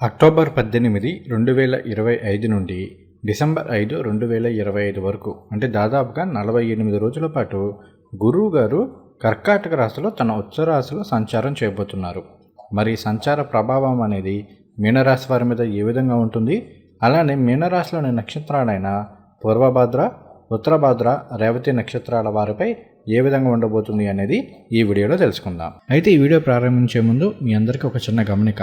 October పద్దెనిమిది రెండు వేల ఇరవై ఐదు నుండి డిసెంబర్ ఐదు రెండు వేల ఇరవై ఐదు వరకు అంటే దాదాపుగా నలభై ఎనిమిది రోజుల పాటు గురువు గారు కర్కాటక రాశిలో తన ఉచ్చరాశిలో సంచారం చేయబోతున్నారు. మరి సంచార ప్రభావం అనేది మీనరాశి వారి మీద ఏ విధంగా ఉంటుంది? అలానే మీనరాశిలోని నక్షత్రాలైన పూర్వభద్ర ఉత్తరభద్ర రేవతి నక్షత్రాల వారిపై ఏ విధంగా ఉండబోతుంది అనేది ఈ వీడియోలో తెలుసుకుందాం. అయితే ఈ వీడియో ప్రారంభించే ముందు మీ అందరికీ ఒక చిన్న గమనిక.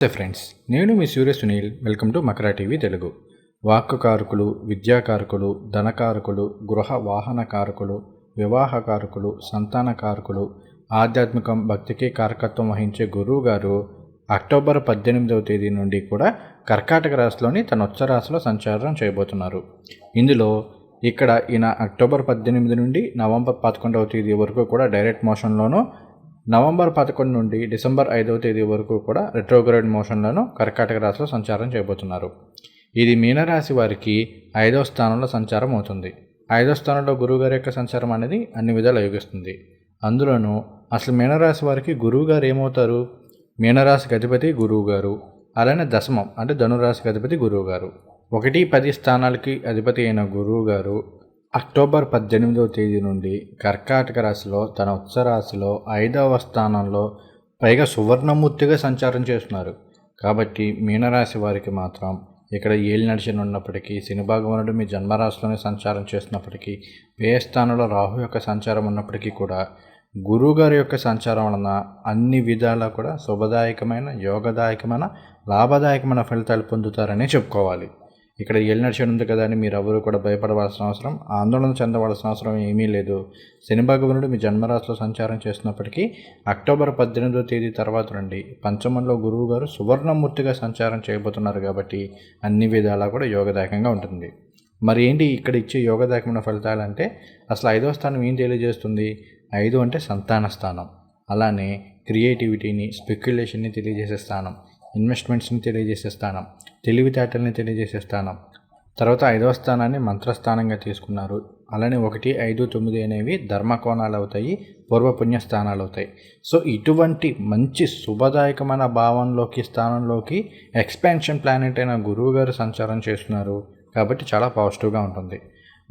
నమస్తే ఫ్రెండ్స్ నేను మీ Surya Sunil. Welcome to Makara TV Telugu. వాక్కుకారకులు విద్యాకారకులు ధనకారకులు గృహ వాహన కారకులు వివాహ కారకులు సంతాన ఆధ్యాత్మికం భక్తికి కారకత్వం వహించే గురువు గారు అక్టోబర్ పద్దెనిమిదవ తేదీ నుండి కూడా కర్కాటక రాశిలోని తన ఉచ్చరాశిలో సంచారం చేయబోతున్నారు. ఇందులో ఇక్కడ ఈయన అక్టోబర్ పద్దెనిమిది నుండి నవంబర్ పదకొండవ తేదీ వరకు కూడా డైరెక్ట్ మోషన్లోనూ నవంబర్ పదకొండు నుండి డిసెంబర్ ఐదవ తేదీ వరకు కూడా రెట్రోగ్రేడ్ మోషన్లను కర్కాటక రాశిలో సంచారం చేయబోతున్నారు. ఇది మీనరాశి వారికి ఐదవ స్థానంలో సంచారం అవుతుంది. ఐదవ స్థానంలో గురువుగారి యొక్క సంచారం అనేది అన్ని విధాలు యోగిస్తుంది. అందులోనూ అసలు మీనరాశి వారికి గురువుగారు ఏమవుతారు? మీనరాశికి అధిపతి గురువు గారు అలానే దశమం అంటే ధనురాశికి అధిపతి గురువు గారు ఒకటి పది స్థానాలకి అధిపతి అయిన గురువు గారు అక్టోబర్ పద్దెనిమిదవ తేదీ నుండి కర్కాటక రాశిలో తన ఉత్సరాశిలో ఐదవ స్థానంలో పైగా సువర్ణమూర్తిగా సంచారం చేస్తున్నారు. కాబట్టి మీనరాశి వారికి మాత్రం ఇక్కడ ఏళ్ళు నడిచిన ఉన్నప్పటికీ శని మీ జన్మరాశిలోనే సంచారం చేస్తున్నప్పటికీ వ్యయ స్థానంలో రాహు యొక్క సంచారం ఉన్నప్పటికీ కూడా గురువుగారి యొక్క సంచారం వలన అన్ని విధాలా కూడా శుభదాయకమైన యోగదాయకమైన లాభదాయకమైన ఫలితాలు పొందుతారనే చెప్పుకోవాలి. ఇక్కడ ఏళ్ళు నడిచి ఉంది కదా అని మీరు ఎవరు కూడా భయపడవలసిన అవసరం ఆందోళన చెందవలసిన అవసరం ఏమీ లేదు. శని భగవానుడు మీ జన్మరాశిలో సంచారం చేస్తున్నప్పటికీ అక్టోబర్ పద్దెనిమిదో తేదీ తర్వాత నుండి పంచమంలో గురువు గారు సువర్ణమూర్తిగా సంచారం చేయబోతున్నారు కాబట్టి అన్ని విధాలా కూడా యోగదాయకంగా ఉంటుంది. మరి ఏంటి ఇక్కడ ఇచ్చే యోగదాయకమైన ఫలితాలు అంటే అసలు ఐదో స్థానం ఏం తెలియజేస్తుంది? ఐదు అంటే సంతాన స్థానం. అలానే క్రియేటివిటీని స్పెక్యులేషన్ని తెలియజేసే స్థానం. ఇన్వెస్ట్మెంట్స్ని తెలియజేసే స్థానం తెలివితేటల్ని తెలియజేసే స్థానం. తర్వాత ఐదవ స్థానాన్ని మంత్రస్థానంగా తీసుకున్నారు. అలానే ఒకటి ఐదు తొమ్మిది అనేవి ధర్మకోణాలు అవుతాయి పూర్వపుణ్య స్థానాలు అవుతాయి సో ఇటువంటి మంచి శుభదాయకమైన భావంలోకి స్థానంలోకి ఎక్స్పాన్షన్ ప్లానెట్ అయిన గురువు గారు సంచారం చేస్తున్నారు. కాబట్టి చాలా పాజిటివ్గా ఉంటుంది.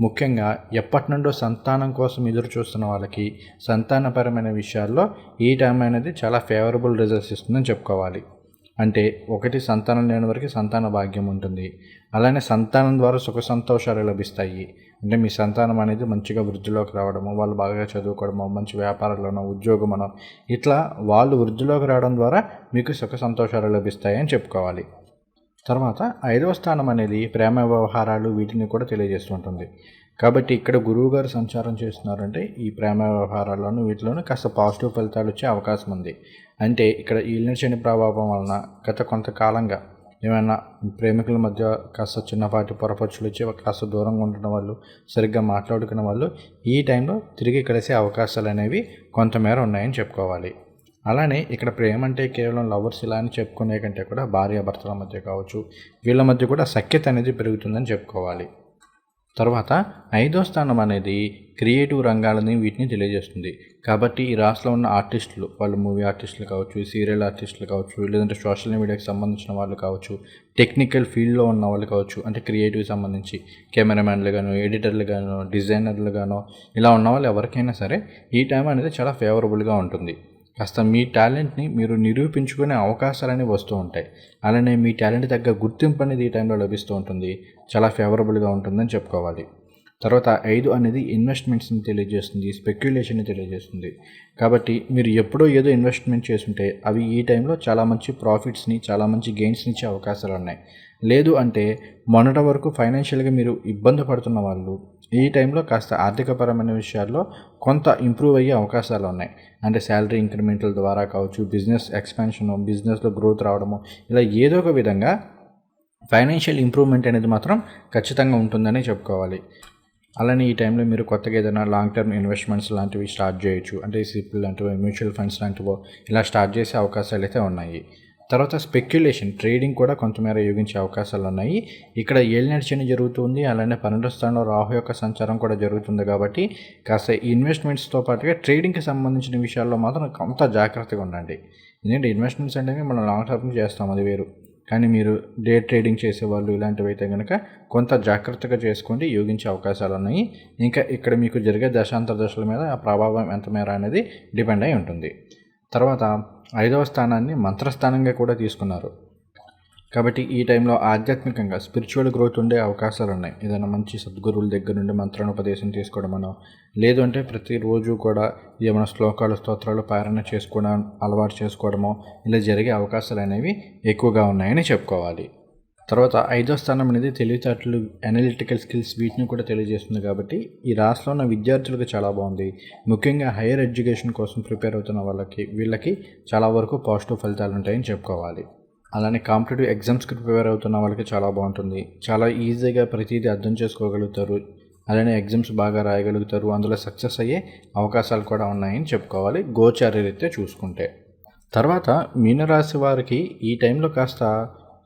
ముఖ్యంగా ఎప్పటి నుండో సంతానం కోసం ఎదురు చూస్తున్న వాళ్ళకి సంతానపరమైన విషయాల్లో ఈ టైం అనేది చాలా ఫేవరబుల్ రిజల్ట్స్ ఇస్తుందని చెప్పుకోవాలి. అంటే ఒకటి సంతానం లేని వరకు సంతాన భాగ్యం ఉంటుంది. అలానే సంతానం ద్వారా సుఖ సంతోషాలు లభిస్తాయి. అంటే మీ సంతానం అనేది మంచిగా వృద్ధిలోకి రావడము వాళ్ళు బాగా చదువుకోవడము మంచి వ్యాపారంలోనో ఉద్యోగమనో ఇట్లా వాళ్ళు వృద్ధిలోకి రావడం ద్వారా మీకు సుఖ సంతోషాలు లభిస్తాయి అని చెప్పుకోవాలి. తర్వాత ఐదవ స్థానం అనేది ప్రేమ వ్యవహారాలు వీటిని కూడా తెలియజేస్తుంటుంది కాబట్టి ఇక్కడ గురువు గారు సంచారం చేస్తున్నారంటే ఈ ప్రేమ వ్యవహారాల్లోనూ వీటిలోనూ కాస్త పాజిటివ్ ఫలితాలు వచ్చే అవకాశం ఉంది. అంటే ఇక్కడ ఈ శని ప్రభావం వలన గత కొంతకాలంగా ఏమైనా ప్రేమికుల మధ్య కాస్త చిన్నపాటి పొరపచ్చులు వచ్చి కాస్త దూరంగా ఉంటున్న వాళ్ళు సరిగ్గా మాట్లాడుకున్న వాళ్ళు ఈ టైంలో తిరిగి కలిసే అవకాశాలు అనేవి కొంతమేర ఉన్నాయని చెప్పుకోవాలి. అలానే ఇక్కడ ప్రేమ అంటే కేవలం లవర్స్ ఇలా అని చెప్పుకునే కంటే కూడా భార్యాభర్తల మధ్య కావచ్చు. వీళ్ళ మధ్య కూడా సఖ్యత అనేది పెరుగుతుందని చెప్పుకోవాలి. తర్వాత ఐదో స్థానం అనేది క్రియేటివ్ రంగాలని వీటిని తెలియజేస్తుంది. కాబట్టి ఈ రాష్ట్రంలో ఉన్న ఆర్టిస్టులు వాళ్ళు మూవీ ఆర్టిస్టులు కావచ్చు సీరియల్ ఆర్టిస్టులు కావచ్చు లేదంటే సోషల్ మీడియాకి సంబంధించిన వాళ్ళు కావచ్చు టెక్నికల్ ఫీల్డ్లో ఉన్న వాళ్ళు కావచ్చు అంటే క్రియేటివ్ సంబంధించి కెమెరామ్యాన్లు గాను ఎడిటర్లు గాను డిజైనర్లు గాను ఇలా ఉన్న వాళ్ళు ఎవరికైనా సరే ఈ టైం అనేది చాలా ఫేవరబుల్గా ఉంటుంది. కాస్త మీ టాలెంట్ని మీరు నిరూపించుకునే అవకాశాలని వస్తూ ఉంటాయి. అలానే మీ టాలెంట్ తగ్గ గుర్తింపు అనేది ఈ టైంలో లభిస్తూ ఉంటుంది. చాలా ఫేవరబుల్గా ఉంటుందని చెప్పుకోవాలి. తర్వాత ఐదు అనేది ఇన్వెస్ట్మెంట్స్ని తెలియజేస్తుంది స్పెక్యులేషన్ని తెలియజేస్తుంది. కాబట్టి మీరు ఎప్పుడో ఏదో ఇన్వెస్ట్మెంట్ చేస్తుంటే అవి ఈ టైంలో చాలా మంచి ప్రాఫిట్స్ని చాలా మంచి గెయిన్స్ని ఇచ్చే అవకాశాలు ఉన్నాయి. లేదు అంటే మొన్నటి వరకు ఫైనాన్షియల్గా మీరు ఇబ్బంది పడుతున్న వాళ్ళు ఈ టైంలో కాస్త ఆర్థికపరమైన విషయాల్లో కొంత ఇంప్రూవ్ అయ్యే అవకాశాలు ఉన్నాయి. అంటే శాలరీ ఇంక్రిమెంట్ల ద్వారా కావచ్చు బిజినెస్ ఎక్స్పాన్షన్ బిజినెస్లో గ్రోత్ రావడము ఇలా ఏదో ఒక విధంగా ఫైనాన్షియల్ ఇంప్రూవ్మెంట్ అనేది మాత్రం ఖచ్చితంగా ఉంటుందని చెప్పుకోవాలి. అలానే ఈ టైంలో మీరు కొత్తగా ఏదైనా లాంగ్ టర్మ్ ఇన్వెస్ట్మెంట్స్ లాంటివి స్టార్ట్ చేయొచ్చు. అంటే సిపిల్ లాంటివి మ్యూచువల్ ఫండ్స్ లాంటివో ఇలా స్టార్ట్ చేసే అవకాశాలు అయితే ఉన్నాయి. తర్వాత స్పెక్యులేషన్ ట్రేడింగ్ కూడా కొంతమేర యోగించే అవకాశాలు ఉన్నాయి ఇక్కడ ఏలినాటి జరుగుతుంది అలానే పన్నెండో స్థానంలో రాహు యొక్క సంచారం కూడా జరుగుతుంది కాబట్టి కాస్త ఇన్వెస్ట్మెంట్స్తో పాటుగా ట్రేడింగ్కి సంబంధించిన విషయాల్లో మాత్రం కొంత జాగ్రత్తగా ఉండండి. ఎందుకంటే ఇన్వెస్ట్మెంట్స్ అంటే మనం లాంగ్ టర్మ్ చేస్తాం అది వేరు. కానీ మీరు డే ట్రేడింగ్ చేసేవాళ్ళు ఇలాంటివి అయితే కనుక కొంత జాగ్రత్తగా చేసుకోండి యోగించే అవకాశాలు ఉన్నాయి ఇంకా ఇక్కడ మీకు జరిగే దశాంతర దశల మీద ఆ ప్రభావం ఎంత మేర అనేది డిపెండ్ అయి ఉంటుంది. తర్వాత ఐదవ స్థానాన్ని మంత్రస్థానంగా కూడా తీసుకున్నారు. కాబట్టి ఈ టైంలో ఆధ్యాత్మికంగా స్పిరిచువల్ గ్రోత్ ఉండే అవకాశాలు ఉన్నాయి. ఏదైనా మంచి సద్గురువుల దగ్గర నుండి మంత్రోపదేశం తీసుకోవడమనో లేదు అంటే ప్రతిరోజు కూడా ఏమైనా శ్లోకాలు స్తోత్రాలు పారాయణ చేసుకోవడం అలవాటు చేసుకోవడమో ఇలా జరిగే అవకాశాలు అనేవి ఎక్కువగా ఉన్నాయని చెప్పుకోవాలి. తర్వాత ఐదో స్థానం అనేది తెలివితేటలు అనలిటికల్ స్కిల్స్ వీటిని కూడా తెలియజేస్తుంది కాబట్టి ఈ రాష్ట్రంలో ఉన్న విద్యార్థులకు చాలా బాగుంది. ముఖ్యంగా హైయర్ ఎడ్యుకేషన్ కోసం ప్రిపేర్ అవుతున్న వాళ్ళకి వీళ్ళకి చాలా వరకు పాజిటివ్ ఫలితాలు ఉంటాయని చెప్పుకోవాలి. అలానే కాంపిటేటివ్ ఎగ్జామ్స్కి ప్రిపేర్ అవుతున్న వాళ్ళకి చాలా బాగుంటుంది. చాలా ఈజీగా ప్రతిదీ అర్థం చేసుకోగలుగుతారు. అలానే ఎగ్జామ్స్ బాగా రాయగలుగుతారు. అందులో సక్సెస్ అయ్యే అవకాశాలు కూడా ఉన్నాయని చెప్పుకోవాలి గోచార రీత్యా చూసుకుంటే. తర్వాత మీనరాశి వారికి ఈ టైంలో కాస్త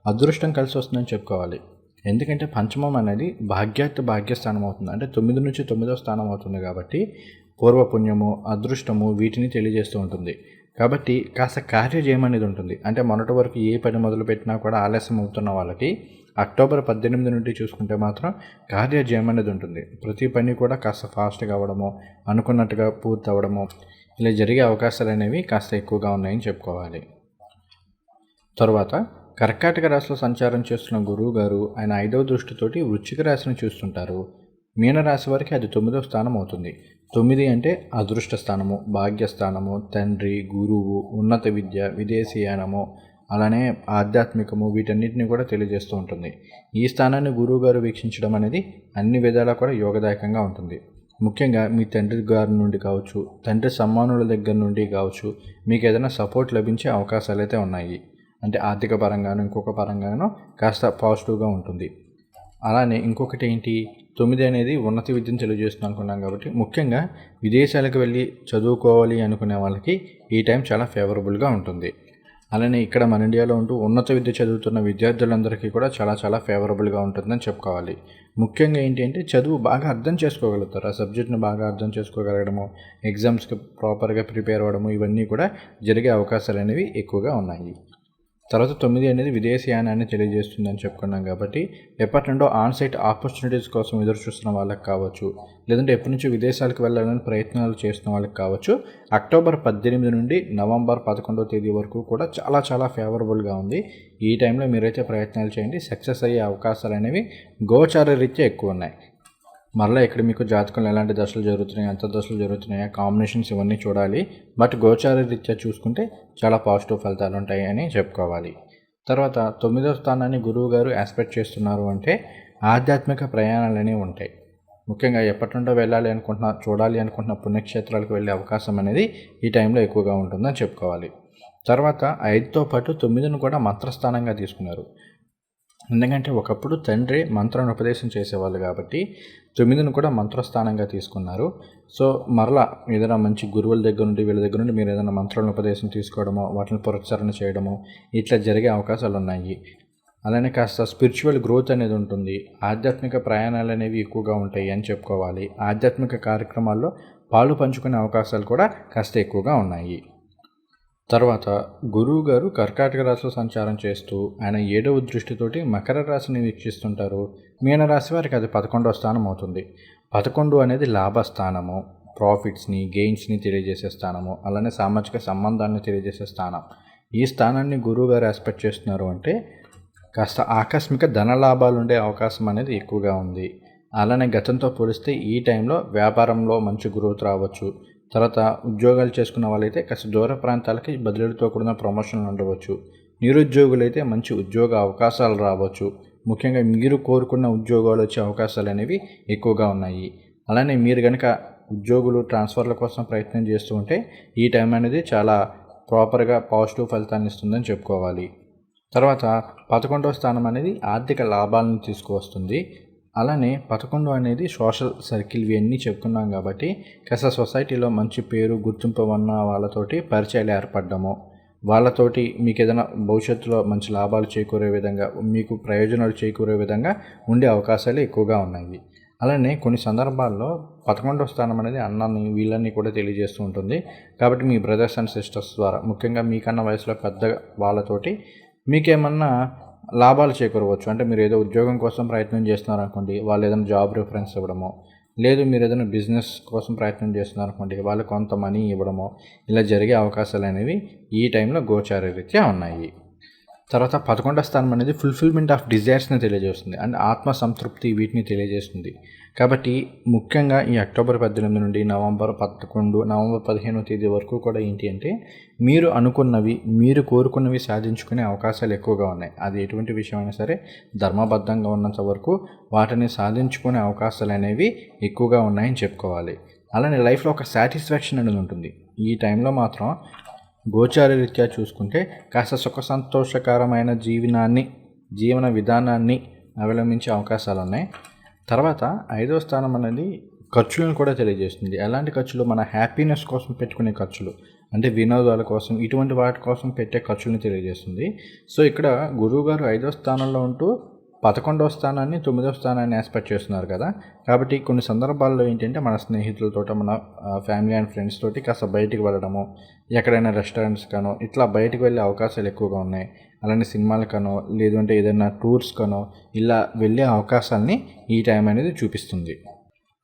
అదృష్టం కలిసి వస్తుందని చెప్పుకోవాలి. ఎందుకంటే పంచమం అనేది భాగ్యాత్ భాగ్యస్థానం అవుతుంది. అంటే తొమ్మిది నుంచి తొమ్మిదో స్థానం అవుతుంది కాబట్టి పూర్వపుణ్యము అదృష్టము వీటిని తెలియజేస్తూ ఉంటుంది. కాబట్టి కాస్త కార్యజయం అనేది ఉంటుంది. అంటే మొన్నటి వరకు ఏ పని మొదలు పెట్టినా కూడా ఆలస్యం అవుతున్న వాళ్ళకి అక్టోబర్ పద్దెనిమిది నుండి చూసుకుంటే మాత్రం కార్యజయం అనేది ఉంటుంది. ప్రతి పని కూడా కాస్త ఫాస్ట్గా అవ్వడము అనుకున్నట్టుగా పూర్తి అవ్వడము ఇలా జరిగే అవకాశాలు అనేవి కాస్త ఎక్కువగా ఉన్నాయని చెప్పుకోవాలి. తరువాత కర్కాటక రాశిలో సంచారం చేస్తున్న గురువు గారు ఆయన ఐదవ దృష్టితోటి వృచ్చిక రాశిని చూస్తుంటారు. మీనరాశి వారికి అది తొమ్మిదవ స్థానం అవుతుంది. తొమ్మిది అంటే అదృష్ట స్థానము భాగ్యస్థానము తండ్రి గురువు ఉన్నత విద్య విదేశీయానము అలానే ఆధ్యాత్మికము వీటన్నిటిని కూడా తెలియజేస్తూ ఉంటుంది. ఈ స్థానాన్ని గురువు గారు వీక్షించడం అనేది అన్ని విధాలా కూడా యోగదాయకంగా ఉంటుంది. ముఖ్యంగా మీ తండ్రి గారి నుండి కావచ్చు తండ్రి సమ్మానుల దగ్గర నుండి కావచ్చు మీకు ఏదైనా సపోర్ట్ లభించే అవకాశాలు అయితే ఉన్నాయి. అంటే ఆర్థిక పరంగాను ఇంకొక పరంగానో కాస్త పాజిటివ్గా ఉంటుంది. అలానే ఇంకొకటి ఏంటి? తొమ్మిది అనేది ఉన్నత విద్యను తెలియజేస్తుంది అనుకున్నాం కాబట్టి ముఖ్యంగా విదేశాలకు వెళ్ళి చదువుకోవాలి అనుకునే వాళ్ళకి ఈ టైం చాలా ఫేవరబుల్గా ఉంటుంది. అలానే ఇక్కడ మన ఇండియాలో ఉంటూ ఉన్నత విద్య చదువుతున్న విద్యార్థులందరికీ కూడా చాలా చాలా ఫేవరబుల్గా ఉంటుందని చెప్పుకోవాలి. ముఖ్యంగా ఏంటి అంటే చదువు బాగా అర్థం చేసుకోగలుగుతారు. ఆ సబ్జెక్ట్ని బాగా అర్థం చేసుకోగలగడము ఎగ్జామ్స్కి ప్రాపర్గా ప్రిపేర్ అవ్వడము ఇవన్నీ కూడా జరిగే అవకాశాలు అనేవి ఎక్కువగా ఉన్నాయి. తర్వాత తొమ్మిది అనేది విదేశీయానాన్ని తెలియజేస్తుందని చెప్పుకున్నాం కాబట్టి ఎప్పటి నుండో ఆన్ సైట్ ఆపర్చునిటీస్ కోసం ఎదురు చూస్తున్న వాళ్ళకి కావచ్చు లేదంటే ఎప్పటి నుంచి విదేశాలకు వెళ్ళాలని ప్రయత్నాలు చేస్తున్న వాళ్ళకి కావచ్చు అక్టోబర్ పద్దెనిమిది నుండి నవంబర్ పదకొండవ తేదీ వరకు కూడా చాలా చాలా ఫేవరబుల్గా ఉంది. ఈ టైంలో మీరైతే ప్రయత్నాలు చేయండి సక్సెస్ అయ్యే అవకాశాలు అనేవి గోచార రీత్యా ఎక్కువ ఉన్నాయి. మరలా ఇక్కడ మీకు జాతకంలో ఎలాంటి దశలు జరుగుతున్నాయి ఎంత దశలు జరుగుతున్నాయా కాంబినేషన్స్ ఇవన్నీ చూడాలి. బట్ గోచార రీత్యా చూసుకుంటే చాలా పాజిటివ్ ఫలితాలు ఉంటాయి అని చెప్పుకోవాలి. తర్వాత తొమ్మిదో స్థానాన్ని గురువు గారు ఆస్పెక్ట్ చేస్తున్నారు అంటే ఆధ్యాత్మిక ప్రయాణాలనే ఉంటాయి. ముఖ్యంగా ఎప్పటి నుండో వెళ్ళాలి అనుకుంటున్న చూడాలి అనుకుంటున్న పుణ్యక్షేత్రాలకు వెళ్ళే అవకాశం అనేది ఈ టైంలో ఎక్కువగా ఉంటుందని చెప్పుకోవాలి. తర్వాత ఐదుతో పాటు తొమ్మిదిని కూడా మంత్రస్థానంగా తీసుకున్నారు. ఎందుకంటే ఒకప్పుడు తండ్రి మంత్రాన్ని ఉపదేశం చేసేవాళ్ళు కాబట్టి తొమ్మిదిని కూడా మంత్రస్థానంగా తీసుకున్నారు. సో మరలా ఏదైనా మంచి గురువుల దగ్గర నుండి వీళ్ళ దగ్గర నుండి మీరు ఏదైనా మంత్రాలను ఉపదేశం తీసుకోవడమో వాటిని పురస్కరణ చేయడమో ఇట్లా జరిగే అవకాశాలు ఉన్నాయి. అలానే కాస్త స్పిరిచువల్ గ్రోత్ అనేది ఉంటుంది. ఆధ్యాత్మిక ప్రయాణాలు అనేవి ఎక్కువగా ఉంటాయి అని చెప్పుకోవాలి. ఆధ్యాత్మిక కార్యక్రమాల్లో పాలు పంచుకునే అవకాశాలు కూడా కాస్త ఎక్కువగా ఉన్నాయి. తర్వాత గురువు గారు కర్కాటక రాశిలో సంచారం చేస్తూ ఆయన ఏడవ దృష్టితోటి మకర రాశిని వీక్షిస్తుంటారు. మీనరాశి వారికి అది పదకొండవ స్థానం అవుతుంది. పదకొండు అనేది లాభస్థానము ప్రాఫిట్స్ని గెయిన్స్ని తెలియజేసే స్థానము అలానే సామాజిక సంబంధాన్ని తెలియజేసే స్థానం. ఈ స్థానాన్ని గురువు గారు ఎక్స్పెక్ట్ చేస్తున్నారు అంటే కాస్త ఆకస్మిక ధన లాభాలు ఉండే అవకాశం అనేది ఎక్కువగా ఉంది. అలానే గతంతో పోలిస్తే ఈ టైంలో వ్యాపారంలో మంచి గ్రోత్ రావచ్చు. తర్వాత ఉద్యోగాలు చేసుకున్న వాళ్ళైతే కాస్త దూర ప్రాంతాలకి బదిలీలతో కూడిన ప్రమోషన్లు ఉండవచ్చు. నిరుద్యోగులైతే మంచి ఉద్యోగ అవకాశాలు రావచ్చు. ముఖ్యంగా మీరు కోరుకున్న ఉద్యోగాలు వచ్చే అవకాశాలు అనేవి ఎక్కువగా ఉన్నాయి. అలానే మీరు కనుక ఉద్యోగులు ట్రాన్స్ఫర్ల కోసం ప్రయత్నం చేస్తూ ఉంటే ఈ టైం అనేది చాలా ప్రాపర్గా పాజిటివ్ ఫలితాన్ని ఇస్తుందని చెప్పుకోవాలి. తర్వాత పదకొండవ స్థానం అనేది ఆర్థిక లాభాలను తీసుకువస్తుంది. అలానే పదకొండు అనేది సోషల్ సర్కిల్ ఇవన్నీ చెప్పుకున్నాం కాబట్టి కాస్త సొసైటీలో మంచి పేరు గుర్తింపు ఉన్న వాళ్ళతోటి పరిచయాలు ఏర్పడడము. వాళ్ళతోటి మీకు ఏదైనా భవిష్యత్తులో మంచి లాభాలు చేకూరే విధంగా మీకు ప్రయోజనాలు చేకూరే విధంగా ఉండే అవకాశాలు ఎక్కువగా ఉన్నాయి. అలానే కొన్ని సందర్భాల్లో పదకొండవ స్థానం అనేది అన్నాన్ని వీళ్ళని కూడా తెలియజేస్తూ ఉంటుంది. కాబట్టి మీ బ్రదర్స్ అండ్ సిస్టర్స్ ద్వారా ముఖ్యంగా మీకన్నా వయసులో పెద్ద వాళ్ళతోటి మీకేమన్నా లాభాలు చేకూరవచ్చు. అంటే మీరు ఏదో ఉద్యోగం కోసం ప్రయత్నం చేస్తున్నారు అనుకోండి వాళ్ళు ఏదైనా జాబ్ రిఫరెన్స్ ఇవ్వడమో లేదు మీరు ఏదైనా బిజినెస్ కోసం ప్రయత్నం చేస్తున్నారు అనుకోండి వాళ్ళు కొంత మనీ ఇవ్వడమో ఇలా జరిగే అవకాశాలు అనేవి ఈ టైంలో గోచార రీత్యా ఉన్నాయి. తర్వాత పదకొండవ స్థానం అనేది ఫుల్ఫిల్మెంట్ ఆఫ్ డిజైర్స్ని తెలియజేస్తుంది. అండ్ ఆత్మ సంతృప్తి వీటిని తెలియజేస్తుంది. కాబట్టి ముఖ్యంగా ఈ అక్టోబర్ పద్దెనిమిది నుండి నవంబర్ పదకొండు నవంబర్ పదిహేనో తేదీ వరకు కూడా ఏంటి అంటే మీరు అనుకున్నవి మీరు కోరుకున్నవి సాధించుకునే అవకాశాలు ఎక్కువగా ఉన్నాయి. అది ఎటువంటి విషయమైనా సరే ధర్మబద్ధంగా ఉన్నంత వరకు వాటిని సాధించుకునే అవకాశాలు అనేవి ఎక్కువగా ఉన్నాయని చెప్పుకోవాలి. అలానే లైఫ్లో ఒక సాటిస్ఫాక్షన్ అనేది ఉంటుంది. ఈ టైంలో మాత్రం గోచార రీత్యా చూసుకుంటే కాస్త సుఖ సంతోషకరమైన జీవనాన్ని జీవన విధానాన్ని అవలంబించే అవకాశాలు ఉన్నాయి తర్వాత ఐదవ స్థానం అనేది ఖర్చులను కూడా తెలియజేస్తుంది. ఎలాంటి ఖర్చులు? మన హ్యాపీనెస్ కోసం పెట్టుకునే ఖర్చులు. అంటే వినోదాల కోసం ఇటువంటి వాటి కోసం పెట్టే ఖర్చులను తెలియజేస్తుంది. సో ఇక్కడ గురువుగారు ఐదో స్థానంలో ఉంటూ పదకొండవ స్థానాన్ని తొమ్మిదవ స్థానాన్ని ఆస్పెక్ట్ చేస్తున్నారు కదా. కాబట్టి కొన్ని సందర్భాల్లో ఏంటంటే మన స్నేహితులతో మన ఫ్యామిలీ అండ్ ఫ్రెండ్స్ తోటి కాస్త బయటికి వెళ్ళడము ఎక్కడైనా రెస్టారెంట్స్ కానో ఇట్లా బయటకు వెళ్ళే అవకాశాలు ఎక్కువగా ఉన్నాయి. అలానే సినిమాలకనో లేదంటే ఏదైనా టూర్స్కనో ఇలా వెళ్ళే అవకాశాలని ఈ టైం అనేది చూపిస్తుంది.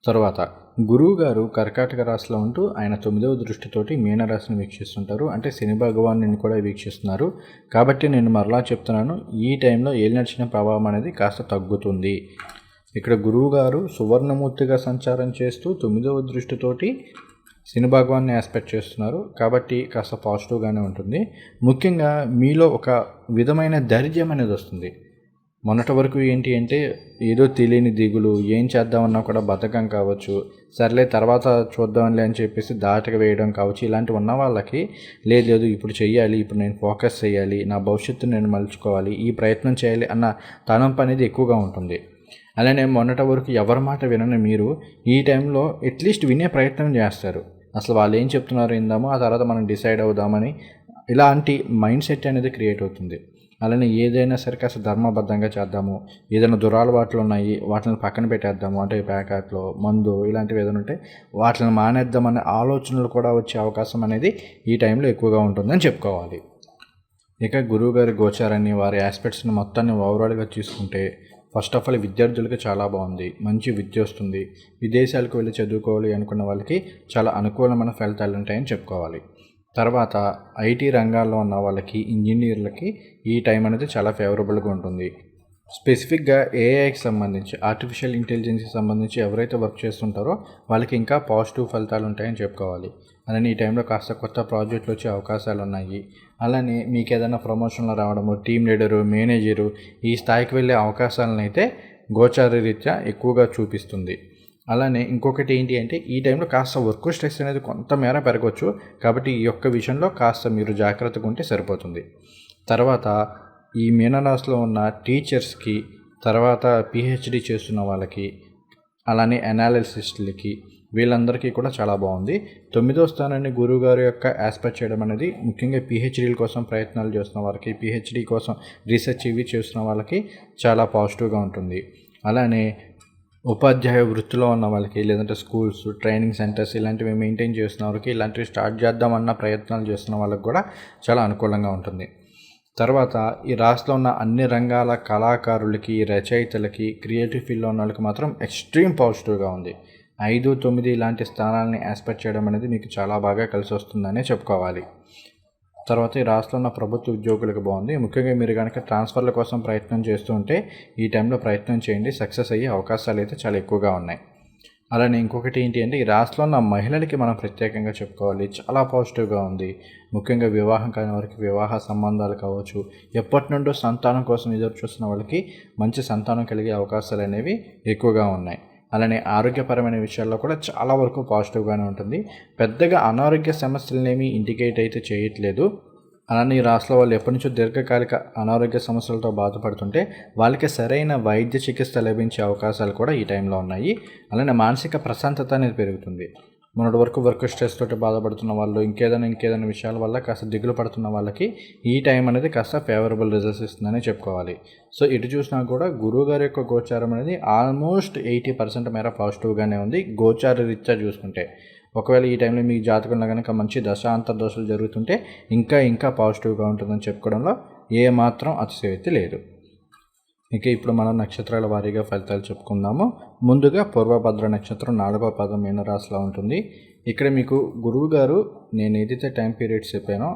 తర్వాత గురువు గారు కర్కాటక రాశిలో ఉంటూ ఆయన తొమ్మిదవ దృష్టితోటి మీనరాశిని వీక్షిస్తుంటారు. అంటే శని భగవాన్ని కూడా వీక్షిస్తున్నారు. కాబట్టి నేను మరలా చెప్తున్నాను ఈ టైంలో ఏలి నడిచిన ప్రభావం అనేది కాస్త తగ్గుతుంది. ఇక్కడ గురువు గారు సువర్ణమూర్తిగా సంచారం చేస్తూ తొమ్మిదవ దృష్టితోటి శని భగవాన్ని ఆస్పెక్ట్ చేస్తున్నారు. కాబట్టి కాస్త పాజిటివ్గానే ఉంటుంది. ముఖ్యంగా మీలో ఒక విధమైన ధైర్యం అనేది వస్తుంది. మొన్నటి వరకు ఏంటి అంటే ఏదో తెలియని దిగులు ఏం చేద్దామన్నా కూడా బతకం కావచ్చు సర్లే తర్వాత చూద్దాంలే అని చెప్పేసి దాటక వేయడం కావచ్చు ఇలాంటివి ఉన్న వాళ్ళకి లేదు లేదు ఇప్పుడు చేయాలి ఇప్పుడు నేను ఫోకస్ చేయాలి నా భవిష్యత్తు నేను మలుచుకోవాలి ఈ ప్రయత్నం చేయాలి అన్న తలంపు అనేది ఎక్కువగా ఉంటుంది. అలానే మొన్నటి వరకు ఎవరి మాట వినని మీరు ఈ టైంలో అట్లీస్ట్ వినే ప్రయత్నం చేస్తారు. అసలు వాళ్ళు ఏం చెప్తున్నారు ఇందామో ఆ తర్వాత మనం డిసైడ్ అవుదామని ఇలాంటి మైండ్ సెట్ అనేది క్రియేట్ అవుతుంది. అలానే ఏదైనా సరే కాస్త ధర్మబద్ధంగా చేద్దాము. ఏదైనా దురాలవాట్లు ఉన్నాయి వాటిని పక్కన పెట్టేద్దాము. అంటే ప్యాకెట్లు మందు ఇలాంటివి ఏదైనా ఉంటే వాటిని మానేద్దామనే ఆలోచనలు కూడా వచ్చే అవకాశం అనేది ఈ టైంలో ఎక్కువగా ఉంటుందని చెప్పుకోవాలి. ఇక గురువుగారి గోచారాన్ని వారి ఆస్పెక్ట్స్ని మొత్తాన్ని ఓవరాల్గా తీసుకుంటే ఫస్ట్ ఆఫ్ ఆల్ విద్యార్థులకి చాలా బాగుంది. మంచి విద్య వస్తుంది. విదేశాలకు వెళ్ళి చదువుకోవాలి అనుకున్న వాళ్ళకి చాలా అనుకూలమైన ఫలితాలు ఉంటాయని చెప్పుకోవాలి. తర్వాత ఐటీ రంగాల్లో ఉన్న వాళ్ళకి ఇంజనీర్లకి ఈ టైం అనేది చాలా ఫేవరబుల్గా ఉంటుంది. స్పెసిఫిక్గా ఏఐకి సంబంధించి ఆర్టిఫిషియల్ ఇంటెలిజెన్స్కి సంబంధించి ఎవరైతే వర్క్ చేస్తుంటారో వాళ్ళకి ఇంకా పాజిటివ్ ఫలితాలు ఉంటాయని చెప్పుకోవాలి. అలానే ఈ టైంలో కాస్త కొత్త ప్రాజెక్టులు వచ్చే అవకాశాలు ఉన్నాయి. అలానే మీకు ఏదైనా ప్రమోషన్లు రావడము టీం లీడరు మేనేజరు ఈ స్థాయికి వెళ్ళే అవకాశాలను అయితే గోచార రీత్యా ఎక్కువగా చూపిస్తుంది. అలానే ఇంకొకటి ఏంటి అంటే ఈ టైంలో కాస్త వర్క్ స్ట్రెస్ అనేది కొంతమేర పెరగవచ్చు కాబట్టి ఈ యొక్క విషయంలో కాస్త మీరు జాగ్రత్తగా ఉంటే సరిపోతుంది. తర్వాత ఈ మీనరాశిలో ఉన్న టీచర్స్కి తర్వాత పిహెచ్డి చేస్తున్న వాళ్ళకి అలానే అనాలిసిస్ట్లకి వీళ్ళందరికీ కూడా చాలా బాగుంది. తొమ్మిదో స్థానాన్ని గురువుగారు యొక్క ఆస్పెక్ట్ చేయడం అనేది ముఖ్యంగా పిహెచ్డీల కోసం ప్రయత్నాలు చేస్తున్న వాళ్ళకి పిహెచ్డీ కోసం రీసెర్చ్ ఇవి చేస్తున్న వాళ్ళకి చాలా పాజిటివ్గా ఉంటుంది. అలానే ఉపాధ్యాయ వృత్తిలో ఉన్న వాళ్ళకి లేదంటే స్కూల్స్ ట్రైనింగ్ సెంటర్స్ ఇలాంటివి మెయింటైన్ చేస్తున్న వారికి ఇలాంటివి స్టార్ట్ చేద్దామన్న ప్రయత్నాలు చేస్తున్న వాళ్ళకి కూడా చాలా అనుకూలంగా ఉంటుంది. తర్వాత ఈ రాష్ట్రంలో ఉన్న అన్ని రంగాల కళాకారులకి రచయితలకి క్రియేటివ్ ఫీల్డ్లో ఉన్న వాళ్ళకి మాత్రం ఎక్స్ట్రీమ్ పాజిటివ్గా ఉంది. ఐదు తొమ్మిది ఇలాంటి స్థానాలని ఆస్పెక్ట్ చేయడం అనేది మీకు చాలా బాగా కలిసి వస్తుందనే చెప్పుకోవాలి. తర్వాత ఈ రాష్ట్రంలో ఉన్న ప్రభుత్వ ఉద్యోగులకు బాగుంది. ముఖ్యంగా మీరు కనుక ట్రాన్స్ఫర్ల కోసం ప్రయత్నం చేస్తూ ఉంటే ఈ టైంలో ప్రయత్నం చేయండి. సక్సెస్ అయ్యే అవకాశాలు అయితే చాలా ఎక్కువగా ఉన్నాయి. అలానే ఇంకొకటి ఏంటి అంటే ఈ రాష్ట్రంలో ఉన్న మహిళలకి మనం ప్రత్యేకంగా చెప్పుకోవాలి. చాలా పాజిటివ్గా ఉంది. ముఖ్యంగా వివాహం కాని వారికి వివాహ సంబంధాలు కావచ్చు. ఎప్పటి నుండో సంతానం కోసం ఎదురు చూస్తున్న వాళ్ళకి మంచి సంతానం కలిగే అవకాశాలు అనేవి ఎక్కువగా ఉన్నాయి. అలానే ఆరోగ్యపరమైన విషయాల్లో కూడా చాలా వరకు పాజిటివ్గానే ఉంటుంది. పెద్దగా అనారోగ్య సమస్యలనేమి ఇండికేట్ అయితే చేయట్లేదు. అలానే ఈ రాష్ట్రంలో వాళ్ళు ఎప్పటి నుంచో దీర్ఘకాలిక అనారోగ్య సమస్యలతో బాధపడుతుంటే వాళ్ళకి సరైన వైద్య చికిత్స లభించే అవకాశాలు కూడా ఈ టైంలో ఉన్నాయి. అలానే మానసిక ప్రశాంతత అనేది పెరుగుతుంది. మొన్నటి వరకు వర్క్ స్ట్రెస్ తోటి బాధపడుతున్న వాళ్ళు ఇంకేదైనా ఇంకేదైనా విషయాల వల్ల కాస్త దిగులు పడుతున్న వాళ్ళకి ఈ టైం అనేది కాస్త ఫేవరబుల్ రిజల్ట్స్ ఇస్తుందని చెప్పుకోవాలి. సో ఇటు చూసినా కూడా గురువు గారి యొక్క గోచారం అనేది ఆల్మోస్ట్ ఎయిటీ పర్సెంట్ మేర పాజిటివ్గానే ఉంది. గోచార రీత్యా చూసుకుంటే. ఒకవేళ ఈ టైంలో మీ జాతకంలో కనుక మంచి దశ అంతర్దశలు జరుగుతుంటే ఇంకా ఇంకా పాజిటివ్గా ఉంటుందని చెప్పుకోవడంలో ఏ మాత్రం లేదు. ఇక ఇప్పుడు మనం నక్షత్రాల వారీగా ఫలితాలు చెప్పుకుందాము. ముందుగా పూర్వభద్ర నక్షత్రం నాలుగవ పదం మీనరాశిలో ఉంటుంది. ఇక్కడ మీకు గురువు గారు నేను ఏదైతే టైం పీరియడ్స్ చెప్పానో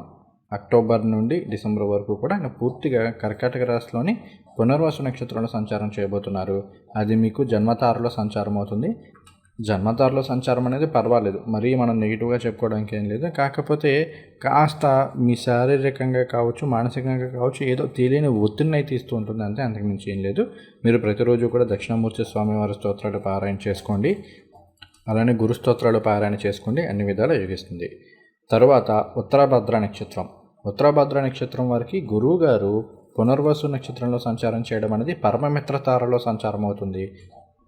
అక్టోబర్ నుండి డిసెంబర్ వరకు కూడా ఆయన పూర్తిగా కర్కాటక రాశిలోని పునర్వాస నక్షత్రంలో సంచారం చేయబోతున్నారు. అది మీకు జన్మతారలో సంచారం అవుతుంది. జన్మతారలో సంచారం అనేది పర్వాలేదు. మరీ మనం నెగిటివ్గా చెప్పుకోవడానికి ఏం లేదు. కాకపోతే కాస్త మీ శారీరకంగా కావచ్చు మానసికంగా కావచ్చు ఏదో తెలియని ఒత్తిడిని అయితే ఇస్తూ ఉంటుంది. అంతే అంతకుమించి ఏం లేదు. మీరు ప్రతిరోజు కూడా దక్షిణామూర్తి స్వామివారి స్తోత్రాలు పారాయణ చేసుకోండి. అలానే గురు స్తోత్రాలు పారాయణ చేసుకోండి. అన్ని విధాలు యోగిస్తుంది. తరువాత ఉత్తరాభద్ర నక్షత్రం. ఉత్తరాభద్ర నక్షత్రం వారికి గురువు గారు పునర్వసు నక్షత్రంలో సంచారం చేయడం అనేది పరమమిత్ర తారలో సంచారం అవుతుంది.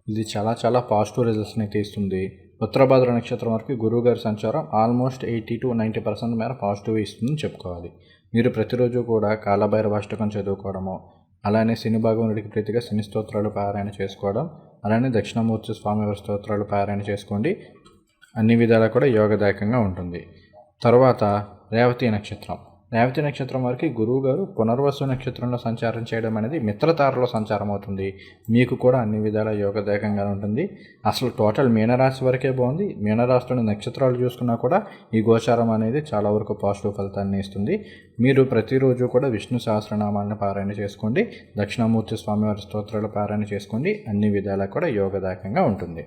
ఇది చాలా చాలా పాజిటివ్ రిజల్ట్స్ని అయితే ఇస్తుంది ఉత్తరభాద్ర నక్షత్రం వరకు గురువు గారి సంచారం almost eighty to ninety percent మేర పాజిటివ్ ఇస్తుందని చెప్పుకోవాలి. మీరు ప్రతిరోజు కూడా కాలభైరవ అష్టకం చదువుకోవడము అలానే శని భగవానుడికి ప్రీతిగా శని స్తోత్రాలు పారాయణ చేసుకోవడం అలానే దక్షిణమూర్తి స్వామివారి స్తోత్రాలు పారాయణ చేసుకోండి. అన్ని విధాలా కూడా యోగదాయకంగా ఉంటుంది. తర్వాత రేవతి నక్షత్రం. రేవతి నక్షత్రం వారికి గురువు గారు పునర్వసు నక్షత్రంలో సంచారం చేయడం అనేది మిత్రతారలో సంచారం అవుతుంది. మీకు కూడా అన్ని విధాల యోగదాయకంగా ఉంటుంది. అసలు టోటల్ మీనరాశి వరకే బాగుంది. మీనరాశిలోని నక్షత్రాలు చూసుకున్నా కూడా ఈ గోచారం అనేది చాలా వరకు పాజిటివ్ ఫలితాన్ని ఇస్తుంది. మీరు ప్రతిరోజు కూడా విష్ణు సహస్రనామాలను పారాయణ చేసుకోండి. దక్షిణామూర్తి స్వామివారి స్తోత్రాలు పారాయణ చేసుకోండి. అన్ని విధాలా కూడా యోగదాయకంగా ఉంటుంది.